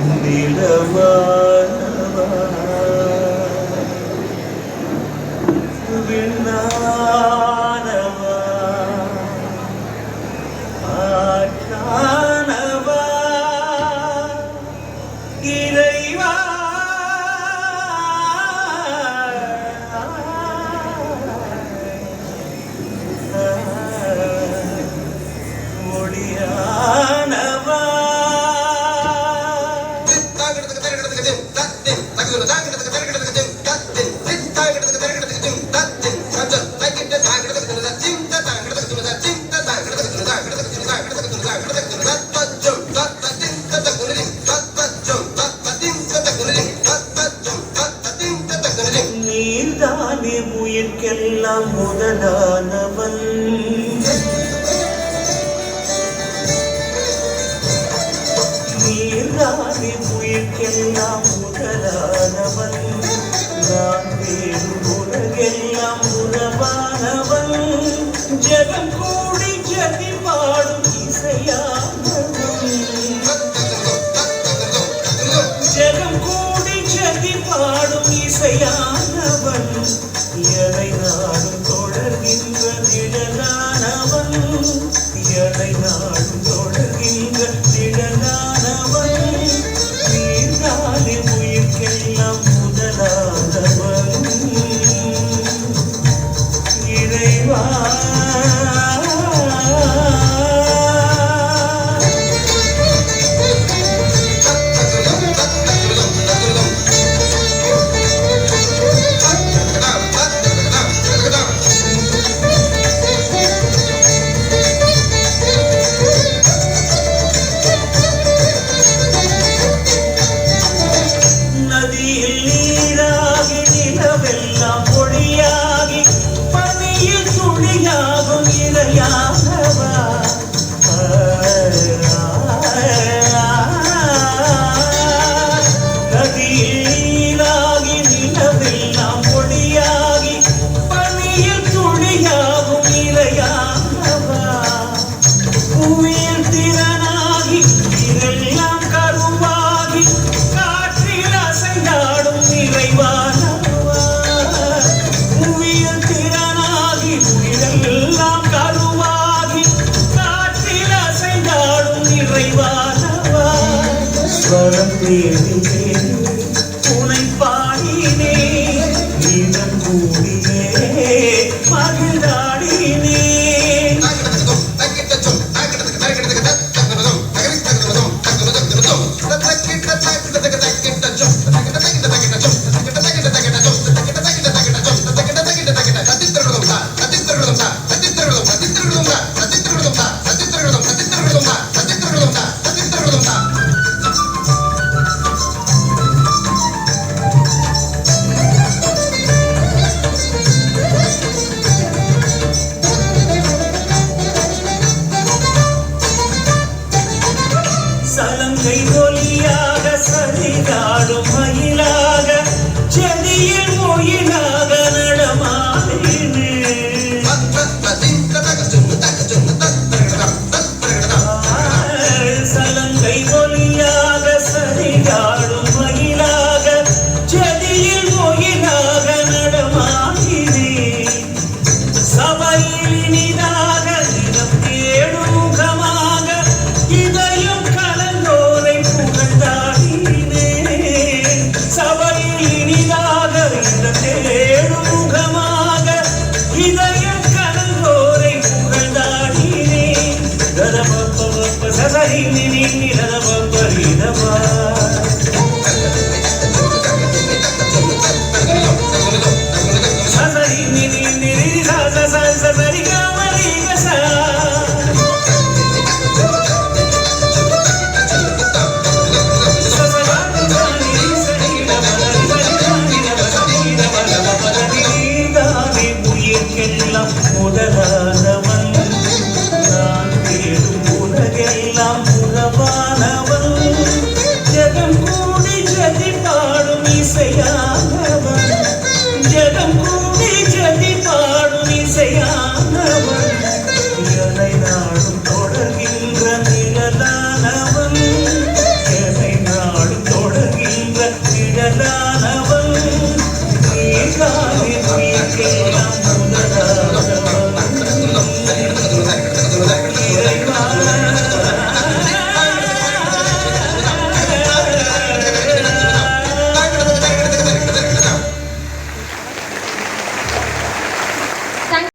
Vilamalava Vilamalava ஆதி உயிர்க்கெல்லாம் முதலானவன். நீர் ஆதி உயிர்க்கெல்லாம் முதல் வளம் தேடினேன் உனை பாடினேன் இடம் கூடினே மகிழ் Let's go. எல்லாம் உறவானவன் ஜெகம் கூடி ஜதி பாடும் இசையானவன் ஜெகம் கூடி ஜதி பாடும் இசையானவன் எதை நாடும் தொடர்கின்ற நிழலானவன் எதை நாடும் தொடர்கின்ற நிழலானவன் நீ